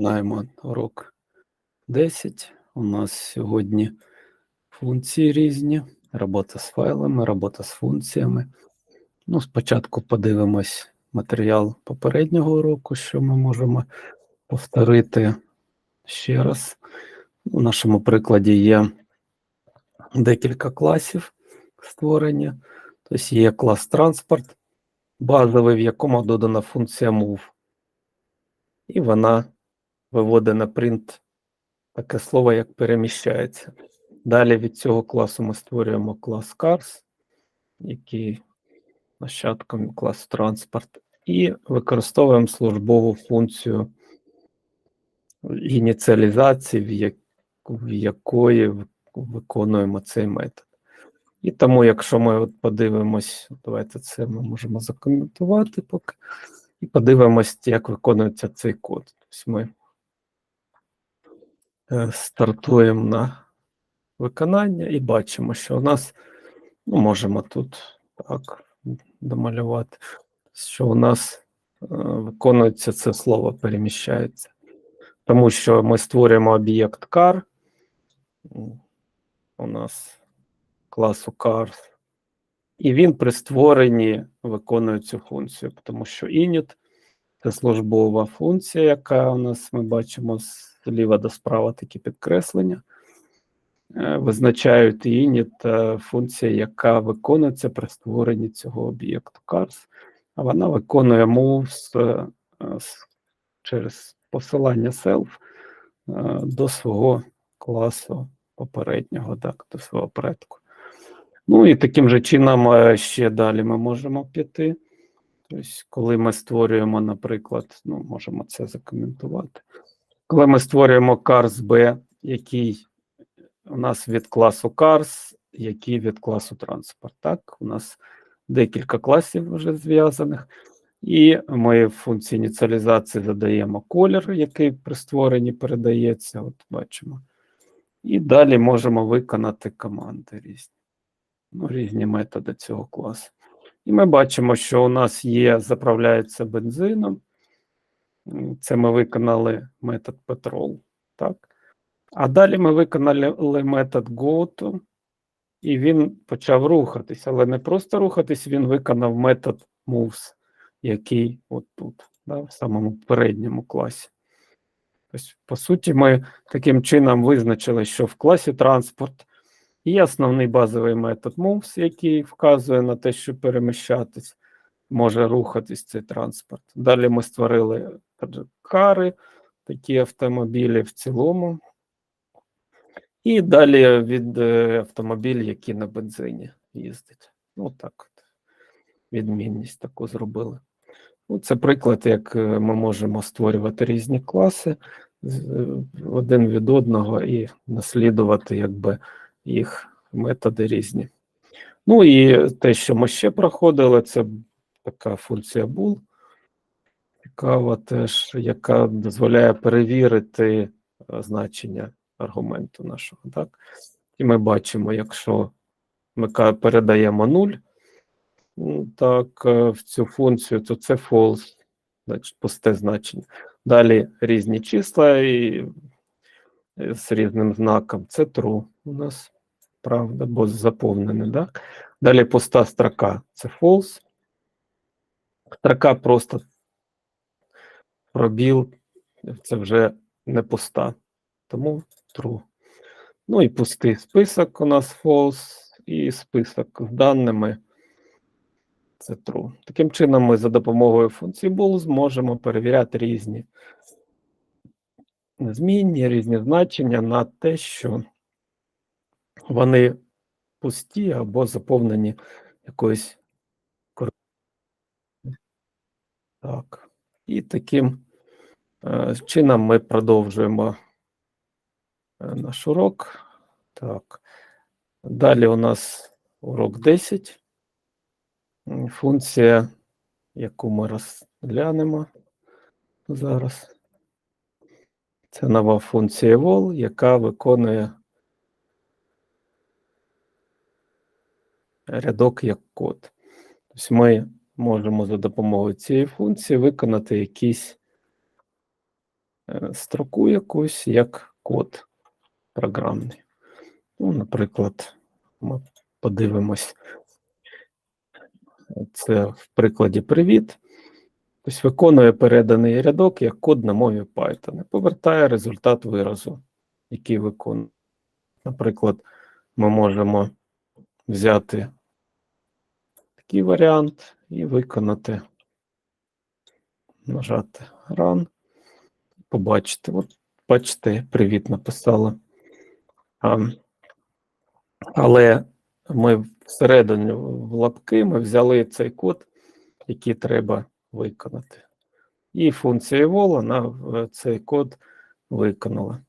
Починаємо урок 10. У нас сьогодні функції різні, робота з файлами, робота з функціями. Ну, спочатку подивимось матеріал попереднього уроку, що ми можемо повторити ще раз. У нашому прикладі є декілька класів створені. Тобто є клас транспорт, базовий, в якому додана функція move. І вона виводить на принт таке слово, як переміщається. Далі від цього класу ми створюємо клас cars, який нащадком класу транспорт, і використовуємо службову функцію ініціалізації, в, як, в якої виконуємо цей метод. І тому, якщо ми от подивимось, давайте це ми можемо закоментувати поки. І подивимось, як виконується цей код. Тобто ми стартуємо на виконання і бачимо, що у нас, ну, можемо тут так домалювати, що у нас е, виконується це слово переміщається. Тому що ми створюємо об'єкт car, у нас класу cars, і він при створенні виконує цю функцію, тому що init це службова функція, яка у нас ми бачимо зліва до справа такі підкреслення. Е, визначають init е, функція, яка виконується при створенні цього об'єкту cars, а вона виконує moves е, через посилання self до свого класу попереднього, так, до свого предку. Ну і таким же чином ще далі ми можемо піти. Тобто, коли ми створюємо, наприклад, ну, можемо це закоментувати. Коли ми створюємо cars B, який у нас від класу cars, який від класу транспорт. Так, у нас декілька класів вже зв'язаних, і ми в функції ініціалізації задаємо колір, який при створенні передається. От бачимо. І далі можемо виконати команди різні ну, різні методи цього класу. І ми бачимо, що у нас є, заправляється бензином. Це ми виконали метод petrol, так? А далі ми виконали метод GoTo, і він почав рухатись, але не просто рухатись, він виконав метод moves, який от тут, да, в самому передньому класі. Тобто, по суті, ми таким чином визначили, що в класі транспорт Є основний базовий метод moves, який вказує на те, що переміщатись, може рухатись цей транспорт. Далі ми створили кари, такі автомобілі в цілому. І далі від е, автомобілів, які на бензині їздять. Ну так, от. відмінність таку зробили. Ну, Це приклад, як е, ми можемо створювати різні класи е, один від одного і наслідувати, якби їх методи різні. Ну і те, що ми ще проходили, це така функція bool, цікава теж, яка дозволяє перевірити е, значення аргументу нашого. Так? І ми бачимо, якщо ми передаємо 0 так, е, в цю функцію, то це false, значить пусте значення. Далі різні числа і з різним знаком. Це true у нас, правда, бо заповнене, так? Далі пуста строка це false. Строка просто пробіл, це вже не пуста, тому true. Ну і пустий список у нас false, і список з даними це true. Таким чином, ми за допомогою функції bool зможемо перевіряти різні змінні, різні значення на те, що вони пусті або заповнені якоюсь Так. І таким е, чином ми продовжуємо е, наш урок. Так. Далі у нас урок 10. Функція, яку ми розглянемо зараз. Це нова функція vol, яка виконує рядок як код. Тобто ми можемо за допомогою цієї функції виконати якийсь е, строку якусь як код програмний. Ну, наприклад, ми подивимось. Це в прикладі привіт. Тобто виконує переданий рядок як код на мові Python. і Повертає результат виразу, який виконує. Наприклад, ми можемо взяти такий варіант і виконати, нажати Run, побачити. От, бачите, привіт написала. А, але ми всередині в лапки ми взяли цей код, який треба виконати. І функція eval, вона в цей код виконала.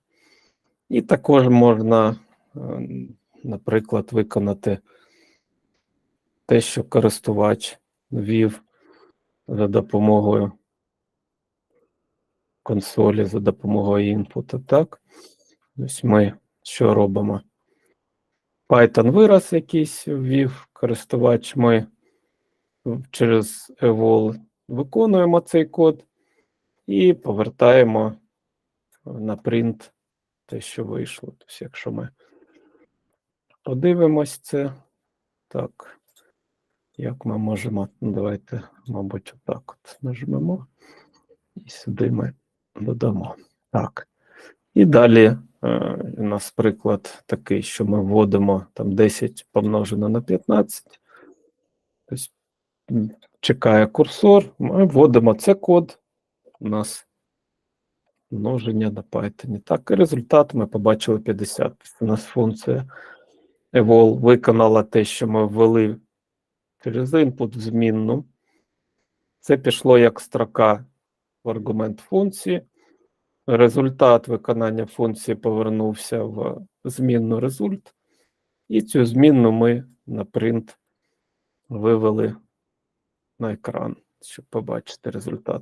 І також можна, е, наприклад, виконати те, що користувач ввів за допомогою консолі, за допомогою інпуту. Так, ось ми що робимо? Python вираз якийсь ввів користувач, ми через eval виконуємо цей код і повертаємо на принт те, що вийшло. Тобто, якщо ми подивимось це, так, як ми можемо, давайте, мабуть, отак от нажмемо, і сюди ми додамо. Так. І далі е, у нас приклад такий, що ми вводимо там 10 помножено на 15. Тобто чекає курсор, ми вводимо це код. У нас множення на Python. Так, і результат ми побачили 50. Тобто У нас функція eval виконала те, що ми ввели через input в змінну. Це пішло як строка в аргумент функції. Результат виконання функції повернувся в змінну результ, і цю змінну ми на принт вивели на екран, щоб побачити результат.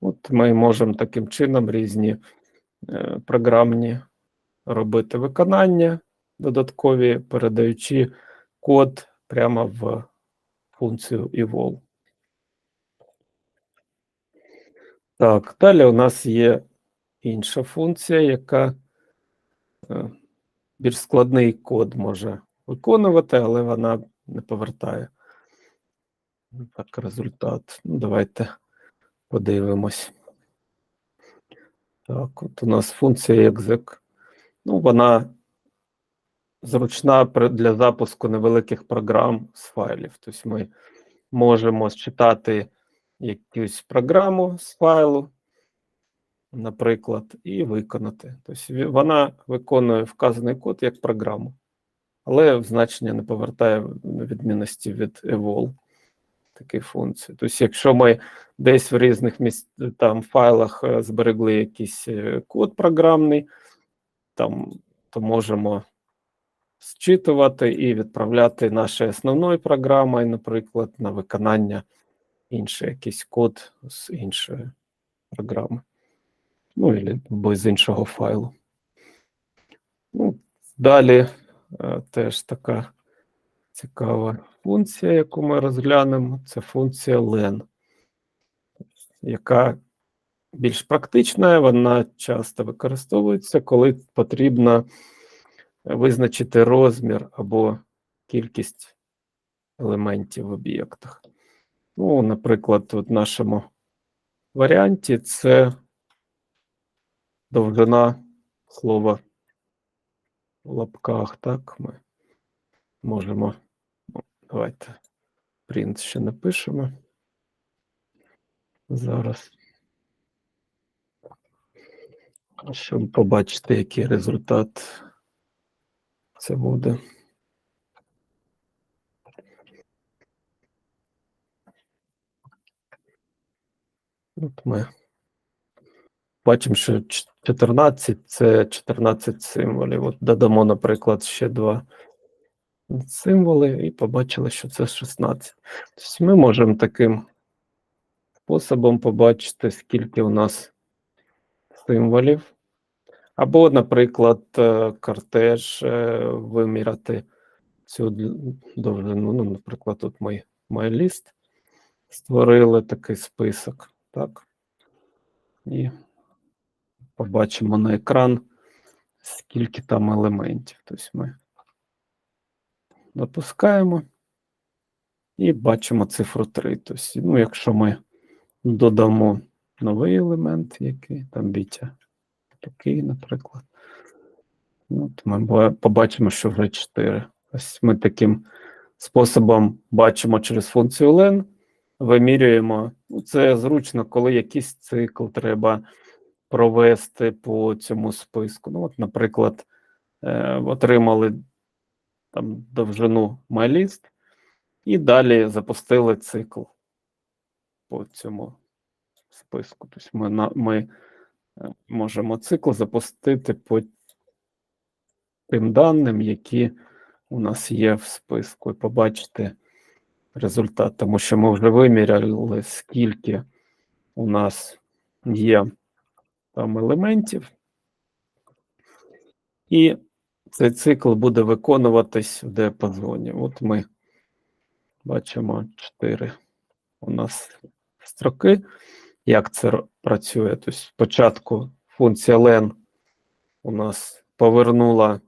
От ми можемо таким чином різні е, програмні робити виконання додаткові, передаючи код прямо в функцію eval. Так, далі у нас є інша функція, яка е, більш складний код може виконувати, але вона не повертає так результат. Ну, давайте подивимось. Так, от у нас функція exec. Ну, вона зручна для запуску невеликих програм з файлів. Тобто ми можемо считати якусь програму з файлу, наприклад, і виконати. Тобто вона виконує вказаний код як програму, але значення не повертає відмінності від eval такої функції. Тобто, якщо ми десь в різних місць, там файлах е, зберегли якийсь е, код програмний, там, то можемо зчитувати і відправляти нашою основною програмою, наприклад, на виконання інший якийсь код з іншої програми. Ну, або з іншого файлу. Ну, далі е, теж така цікава функція, яку ми розглянемо, це функція len, яка більш практична, вона часто використовується, коли потрібно визначити розмір або кількість елементів в об'єктах. Ну, наприклад, в нашому варіанті це довжина слова в лапках. Так, ми можемо. ну, Давайте print ще напишемо. Зараз. Щоб побачити, який результат це буде. От ми бачимо, що 14 це 14 символів. От додамо, наприклад, ще два символи, і побачили, що це 16. Тобто ми можемо таким способом побачити, скільки у нас символів. Або, наприклад, е, кортеж е, виміряти цю довжину. Ну, наприклад, тут ми MyList створили такий список, так? І побачимо на екран, скільки там елементів. Тобто ми допускаємо і бачимо цифру 3. Тобто, ну, якщо ми додамо новий елемент, який там біття такий, наприклад. Ну, то ми побачимо, що вже 4. Ось ми таким способом бачимо через функцію len, вимірюємо. Ну, це зручно, коли якийсь цикл треба провести по цьому списку. Ну, от, наприклад, е, отримали там довжину MyList і далі запустили цикл по цьому списку. Тобто ми, ми можемо цикл запустити по тим даним, які у нас є в списку, і побачити результат, тому що ми вже виміряли, скільки у нас є там елементів, і цей цикл буде виконуватись в діапазоні. От ми бачимо 4 у нас строки. Як це працює? Тобто спочатку функція len у нас повернула,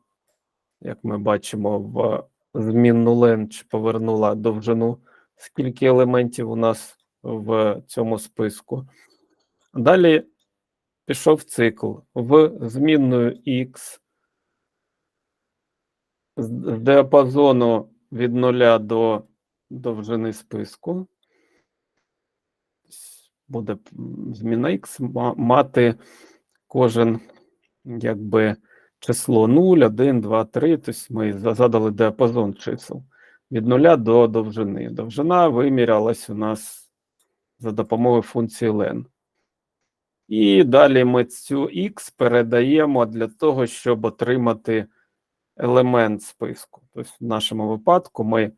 як ми бачимо, в змінну len, чи повернула довжину, скільки елементів у нас в цьому списку. Далі пішов цикл в змінною x з діапазону від 0 до довжини списку. Буде зміна x ма- мати кожен якби число 0, 1, 2, 3. Тобто ми задали діапазон чисел від 0 до довжини. Довжина вимірялась у нас за допомогою функції len. І далі ми цю x передаємо для того, щоб отримати елемент списку. Тобто, в нашому випадку ми е,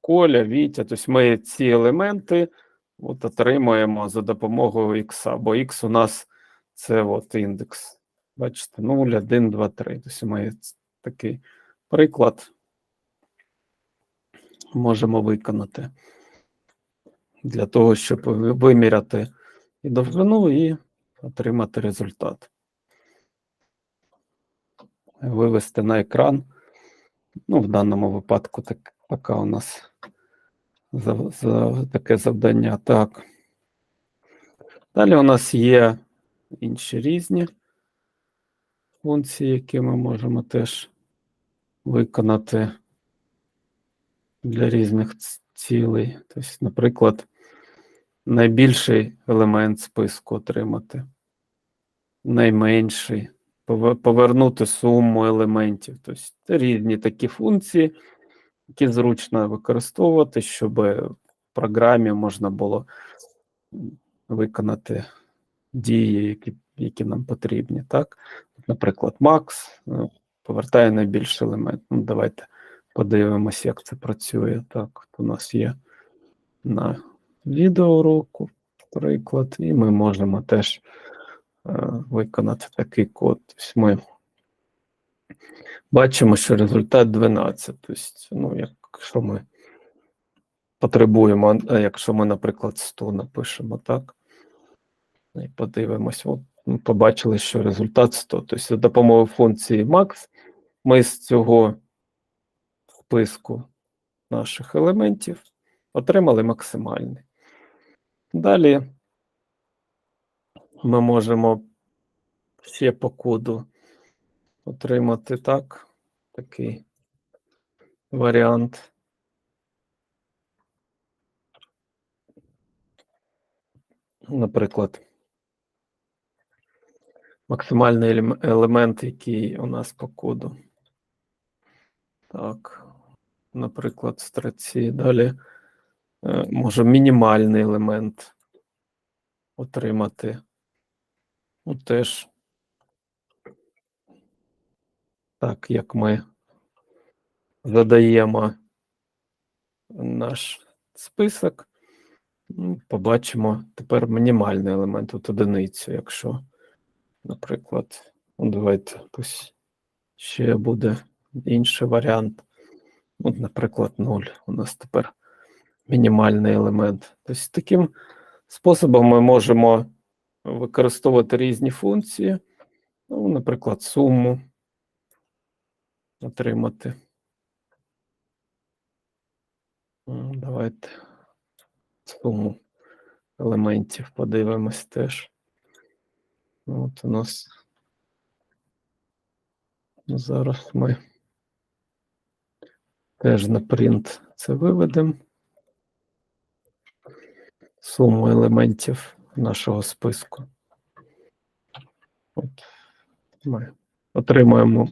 Коля, Вітя, тобто ми ці елементи от отримуємо за допомогою x, бо x у нас це от індекс. Бачите, 0, 1, 2, 3. Тобто ми такий приклад можемо виконати для того, щоб виміряти і довжину, і отримати результат. Вивести на екран. Ну, в даному випадку так, така у нас за, за таке завдання. Так. Далі у нас є інші різні функції, які ми можемо теж виконати для різних цілей. Тобто, наприклад, найбільший елемент списку отримати, найменший, повернути суму елементів. Тобто різні такі функції, які зручно використовувати, щоб в програмі можна було виконати дії, які, які нам потрібні. Так? Наприклад, Max е, повертає найбільший елемент. Ну, давайте подивимось, як це працює. Так, от у нас є на відеоуроку приклад, і ми можемо теж е, виконати такий код. Тобто ми бачимо, що результат 12. Тобто, ну, якщо ми потребуємо, якщо ми, наприклад, 100 напишемо, так? І подивимось, от ми побачили, що результат 100. Тобто, за допомогою функції max ми з цього списку наших елементів отримали максимальний. Далі ми можемо ще по коду отримати так, такий варіант. Наприклад, максимальний елемент, який у нас по коду. Так, наприклад, строці. Далі е, може мінімальний елемент отримати. Ну, теж так, як ми задаємо наш список, ну, побачимо тепер мінімальний елемент, от одиницю, якщо, наприклад, ну, давайте ось ще буде інший варіант. От, наприклад, 0. У нас тепер мінімальний елемент. Тобто таким способом ми можемо використовувати різні функції, ну, наприклад, суму отримати. Давайте суму елементів подивимось теж. От у нас зараз ми теж на принт це виведемо. Суму елементів нашого списку. От ми отримуємо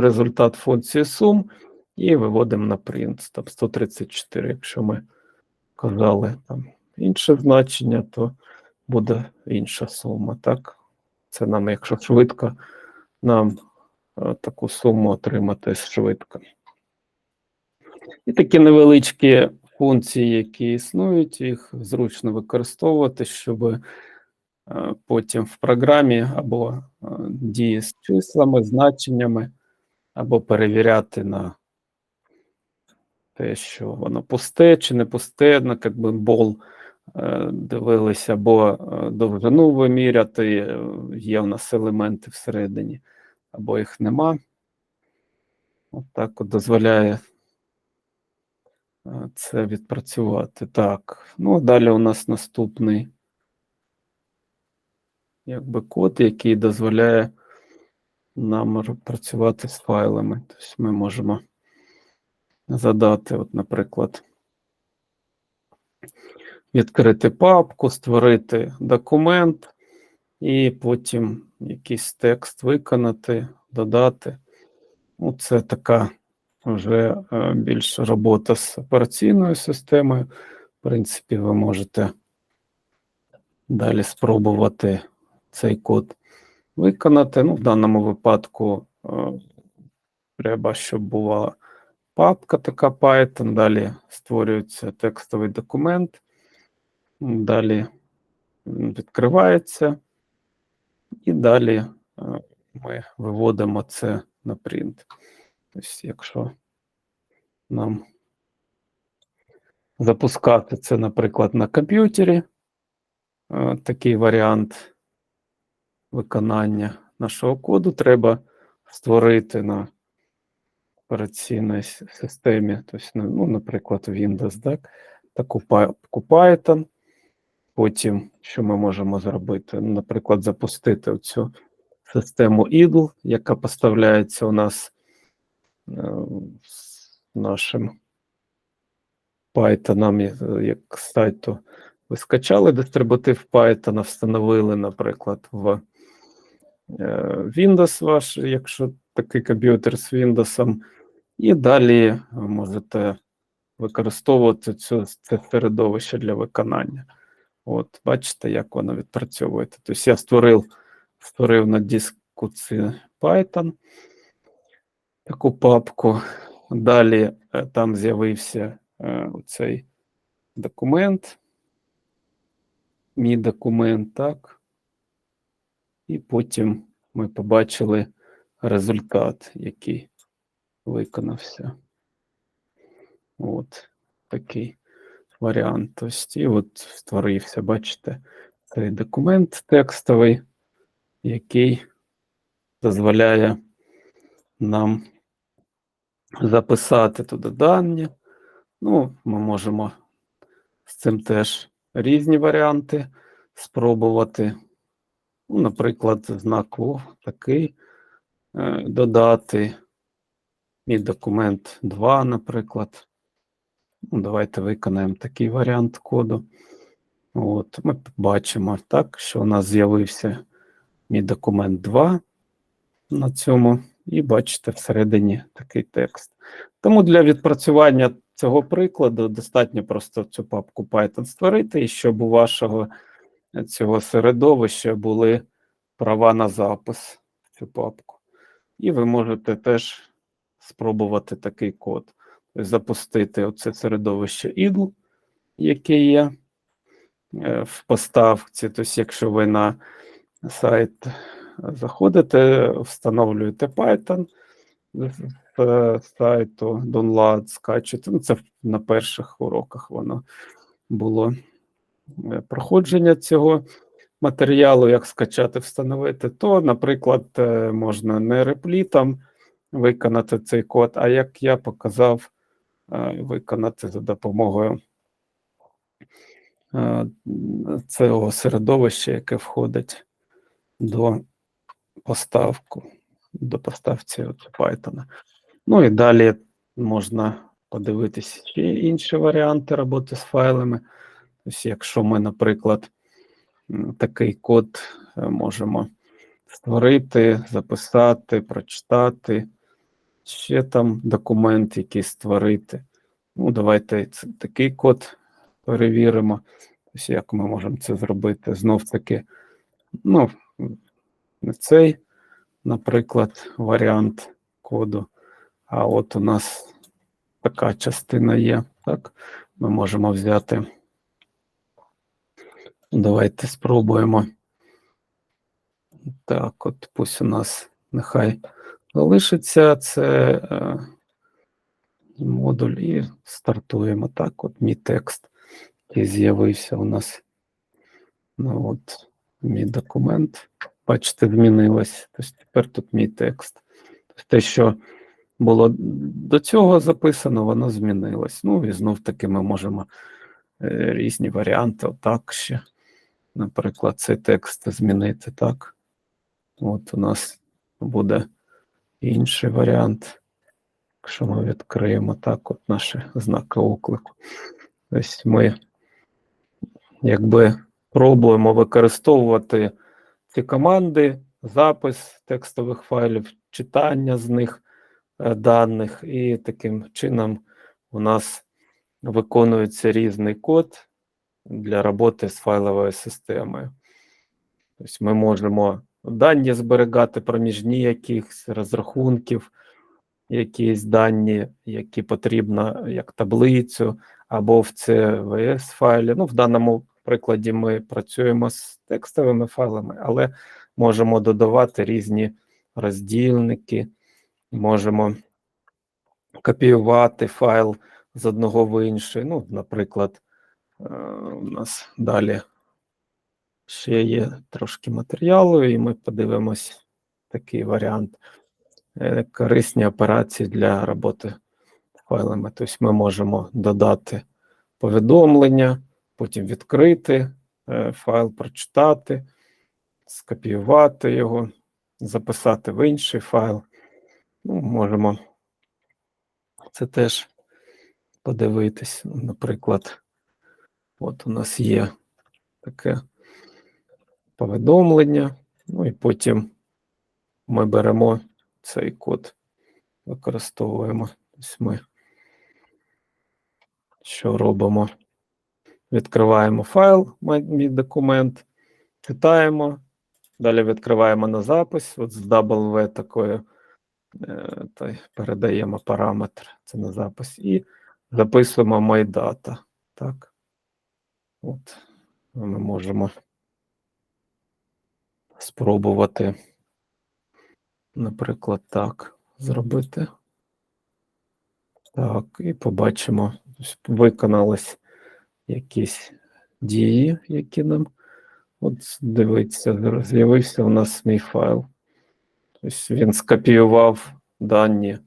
результат функції сум і виводимо на принт. Там 134. Якщо ми казали там інше значення, то буде інша сума. Так, це нам, якщо швидко, нам е, таку суму отримати швидко. І такі невеличкі функції, які існують, їх зручно використовувати, щоб потім в програмі або е, дії з числами, значеннями, або перевіряти на те, що воно пусте чи не пусте, на як би бол е, дивилися, або е, довжину виміряти, е, є в нас елементи всередині, або їх нема. От так от дозволяє е, це відпрацювати. Так, ну далі у нас наступний якби код, який дозволяє нам працювати з файлами. Тобто ми можемо задати, от, наприклад, відкрити папку, створити документ і потім якийсь текст виконати, додати. Ну, це така вже е, більш робота з операційною системою. В принципі, ви можете далі спробувати цей код виконати. Ну, в даному випадку е, треба, щоб була папка така Python, далі створюється текстовий документ, далі відкривається, і далі е, ми виводимо це на принт. Тобто, якщо нам запускати це, наприклад, на комп'ютері, е, такий варіант виконання нашого коду треба створити на операційній системі, тобто, ну, ну, наприклад, Windows, так, таку Python. Потім, що ми можемо зробити? Наприклад, запустити цю систему idle, яка поставляється у нас е, нашим Python, як сайту. Ви скачали дистрибутив Python, встановили, наприклад, в Windows ваш, якщо такий комп'ютер з Windows, і далі можете використовувати цю, це середовище для виконання. От, бачите, як воно відпрацьовується. Тобто я створив, створив на диску це Python, таку папку. Далі е, там з'явився е, цей документ, мій документ, так. І потім ми побачили результат, який виконався. От такий варіант. Тобто, і от створився, бачите, цей документ текстовий, який дозволяє нам записати туди дані. Ну, ми можемо з цим теж різні варіанти спробувати. Ну, наприклад, знак «О» такий е, додати. Мій документ 2, наприклад. Ну, давайте виконаємо такий варіант коду. От, ми бачимо так, що у нас з'явився мій документ 2 на цьому, і бачите всередині такий текст. Тому для відпрацювання цього прикладу достатньо просто цю папку Python створити, і щоб у вашого цього середовища були права на запис в цю папку. І ви можете теж спробувати такий код. Тобто запустити оце середовище idle, яке є е, в поставці. Тобто, якщо ви на сайт заходите, встановлюєте Python з з сайту Download, скачуєте. Ну, це на перших уроках воно було е, проходження цього. матеріалу, як скачати, встановити, то, наприклад, е, можна не реплітом виконати цей код, а як я показав, е, виконати за допомогою е, цього середовища, яке входить до поставку, до поставці от Python. Ну і далі можна подивитися ще інші варіанти роботи з файлами. Тобто, якщо ми, наприклад, такий код е, можемо створити, записати, прочитати, ще там документ якийсь створити. Ну, давайте такий код перевіримо. Тобто, як ми можемо це зробити? Знов таки, ну, не цей, наприклад, варіант коду. А от у нас така частина є. Так, ми можемо взяти. Давайте спробуємо. Так, от пусть у нас нехай залишиться це е, модуль і стартуємо. Так, от мій текст, який з'явився у нас. Ну от, мій документ. Бачите, змінилось. Тобто тепер тут мій текст. Тобто те, що було до цього записано, воно змінилось. Ну і знов таки ми можемо е, різні варіанти, отак ще. Наприклад, цей текст змінити так. От у нас буде інший варіант. Якщо ми відкриємо так, от наші знаки оклику. Ось ми якби пробуємо використовувати ці команди, запис текстових файлів, читання з них е, даних, і таким чином у нас виконується різний код для роботи з файловою системою. Тобто ми можемо дані зберігати проміжні якихось розрахунків, якісь дані, які потрібно як таблицю або в CVS файлі. Ну, в даному прикладі ми працюємо з текстовими файлами, але можемо додавати різні роздільники, можемо копіювати файл з одного в інший. Ну, наприклад, у нас далі ще є трошки матеріалу, і ми подивимось такий варіант. Е, Корисні операції для роботи файлами. Тобто ми можемо додати повідомлення, потім відкрити е, файл, прочитати, скопіювати його, записати в інший файл. Ну, можемо це теж подивитись. Наприклад, от у нас є таке повідомлення, ну і потім ми беремо цей код, використовуємо. Ось ми що робимо? Відкриваємо файл, мій документ, читаємо, далі відкриваємо на запис. От з W такою е, та передаємо параметр, це на запис, і записуємо MyData. Так. От ми можемо спробувати, наприклад, так зробити. Так, і побачимо, виконались якісь дії, які нам. От дивіться, з'явився у нас мій файл. Тобто він скопіював дані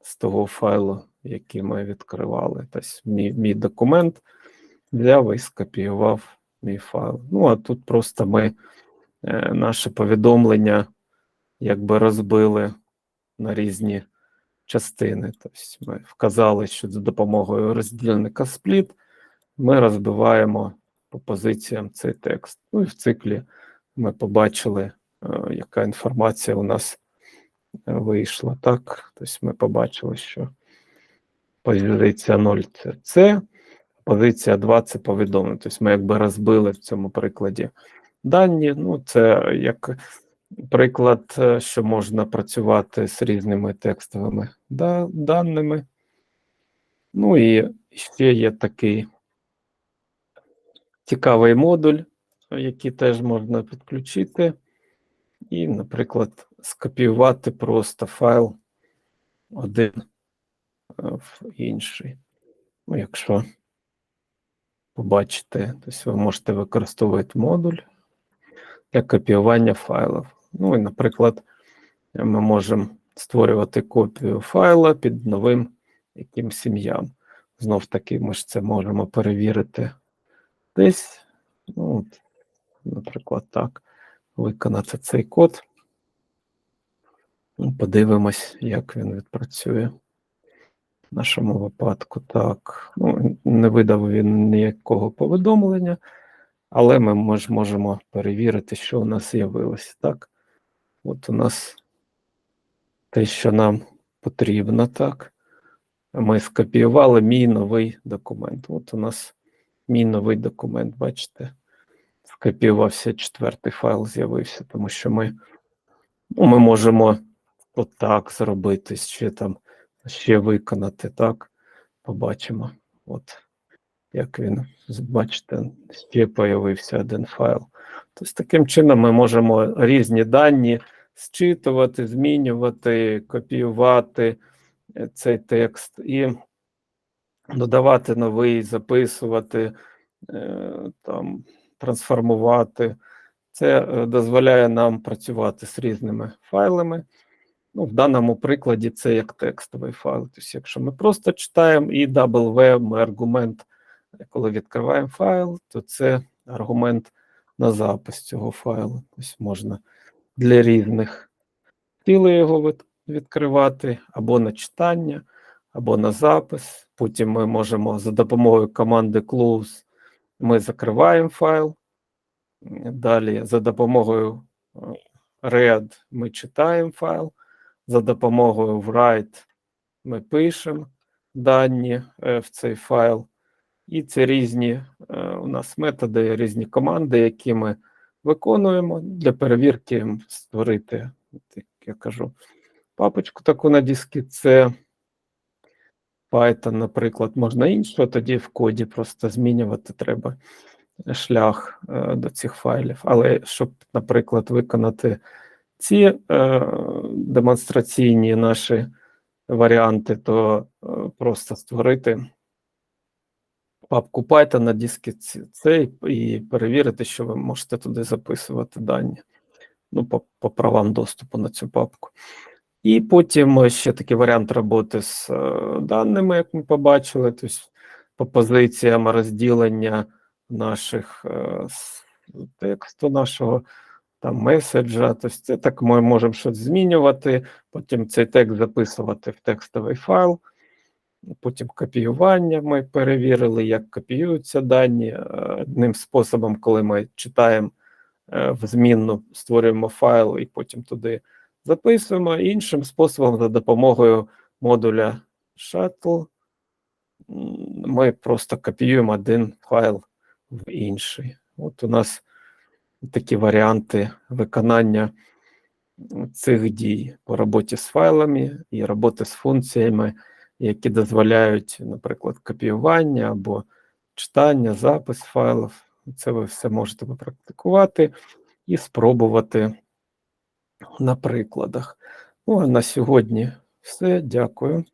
з того файлу, який ми відкривали. Тобто мій, мій документ взяв і скопіював мій файл. Ну, а тут просто ми е, наше повідомлення якби розбили на різні частини. Тобто ми вказали, що за допомогою роздільника split ми розбиваємо по позиціям цей текст. Ну і в циклі ми побачили, е, яка інформація у нас е, вийшла. Так, тобто ми побачили, що позиція 0 це це, позиція 2 це повідомлення. Тобто ми якби розбили в цьому прикладі дані. Ну, це як приклад, е, що можна працювати з різними текстовими да, даними. Ну і ще є такий цікавий модуль, який теж можна підключити, і, наприклад, скопіювати просто файл один е, в інший. Ну, якщо побачите, тобто ви можете використовувати модуль для копіювання файлів. Ну і, наприклад, ми можемо створювати копію файла під новим якимсь ім'ям. Знов таки, ми ж це можемо перевірити десь. Ну, от, наприклад, так, виконати цей код. Ну, Подивимось, як він відпрацює. Нашому випадку так. Ну, не видав він ніякого повідомлення, але ми мож, можемо перевірити, що у нас з'явилося. Так, от у нас те, що нам потрібно, так. Ми скопіювали мій новий документ. От у нас мій новий документ, бачите, скопіювався четвертий файл, з'явився, тому що ми, ну, ми можемо отак зробити, ще там, ще виконати, так, побачимо. От, як він, бачите, ще появився один файл. Тобто, таким чином ми можемо різні дані зчитувати, змінювати, копіювати е, цей текст і додавати новий, записувати, е, там, трансформувати. Це е, дозволяє нам працювати з різними файлами. Ну, В даному прикладі це як текстовий файл. Тобто, якщо ми просто читаємо і W, ми аргумент, коли відкриваємо файл, то це аргумент на запис цього файлу. Тобто можна для різних цілей його від- відкривати або на читання, або на запис. Потім ми можемо за допомогою команди close ми закриваємо файл. Далі за допомогою е, read ми читаємо файл. За допомогою write ми пишемо дані е, в цей файл. І це різні е, у нас методи, різні команди, які ми виконуємо для перевірки створити, як я кажу, папочку таку на дискі. Це Python, наприклад, можна іншого, тоді в коді просто змінювати треба шлях е, до цих файлів. Але щоб, наприклад, виконати ці е, демонстраційні наші варіанти, то е, просто створити папку Python на ці- цей і перевірити, що ви можете туди записувати дані. Ну, по, по правам доступу на цю папку. І потім ще такий варіант роботи з е, даними, як ми побачили, тобто по позиціям розділення наших е, тексту нашого там меседжа. Тобто це так ми можемо щось змінювати, потім цей текст записувати в текстовий файл. Потім копіювання ми перевірили, як копіюються дані. Е, Одним способом, коли ми читаємо е, в змінну, створюємо файл і потім туди записуємо. Іншим способом, за допомогою модуля Shuttle, ми просто копіюємо один файл в інший. От у нас такі варіанти виконання цих дій по роботі з файлами і роботи з функціями, які дозволяють, наприклад, копіювання або читання, запис файлів. Це ви все можете попрактикувати і спробувати на прикладах. Ну, а на сьогодні все. Дякую.